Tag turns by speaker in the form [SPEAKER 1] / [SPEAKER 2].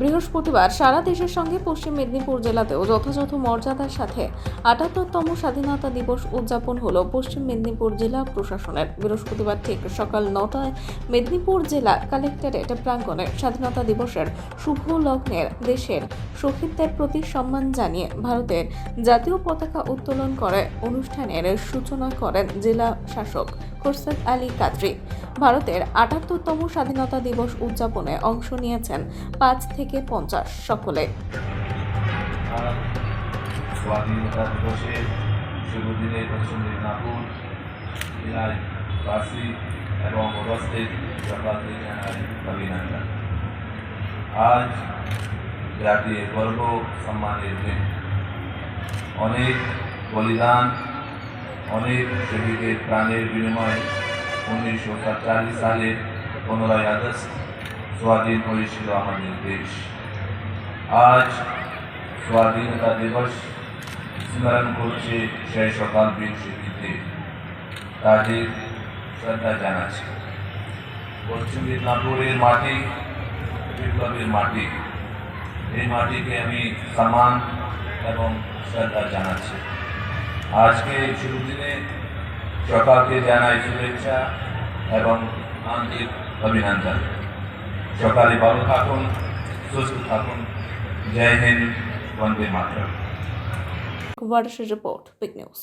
[SPEAKER 1] বৃহস্পতিবার সারা দেশের সঙ্গে পশ্চিম মেদিনীপুর জেলাতেও যথাযথ মর্যাদার সাথে আটাত্তরতম স্বাধীনতা দিবস উদযাপন হলো পশ্চিম মেদিনীপুর জেলা প্রশাসনের। বৃহস্পতিবার ঠিক সকাল নটায় মেদিনীপুর জেলা কালেক্টরেট প্রাঙ্গণে স্বাধীনতা দিবসের শুভ লগ্নের দেশের শহীদদের প্রতি সম্মান জানিয়ে ভারতের জাতীয় পতাকা উত্তোলন করে অনুষ্ঠানের সূচনা করেন জেলা শাসক খোরশেদ আলী কাদরি। ভারতের আটাত্তরতম স্বাধীনতা দিবস উদযাপনে অংশ নিয়েছেন পাঁচ থেকে পঞ্চাশ সকলে।
[SPEAKER 2] স্বাধীনতা দিবসের এবং আজ জাতীয় গর্ব, সম্মানের দিন। অনেক বলিদান, অনেক শহীদের প্রাণের বিনিময়ে উনিশশো সাতচল্লিশ সালের পনেরোই আগস্ট স্বাধীন হয়েছিল আমাদের দেশ। আজ স্বাধীনতা দিবস স্মরণ করছে সেই সকাল বীর তাদের শ্রদ্ধা জানাচ্ছে। পশ্চিম মেদিনীপুরের মাটি, বিপ্লবের মাটি। এই মাটিকে আমি সম্মান এবং শ্রদ্ধা জানাচ্ছি। আজকে শুরু দিনে সকালকে জানাই শুভেচ্ছা। এবং আন্তরিক অভিনন্দন সকালে ভালো থাকুন সুস্থ থাকুন জয় হিন্দ বন্দে মাতরম
[SPEAKER 1] Kuvarsha Report, Big News.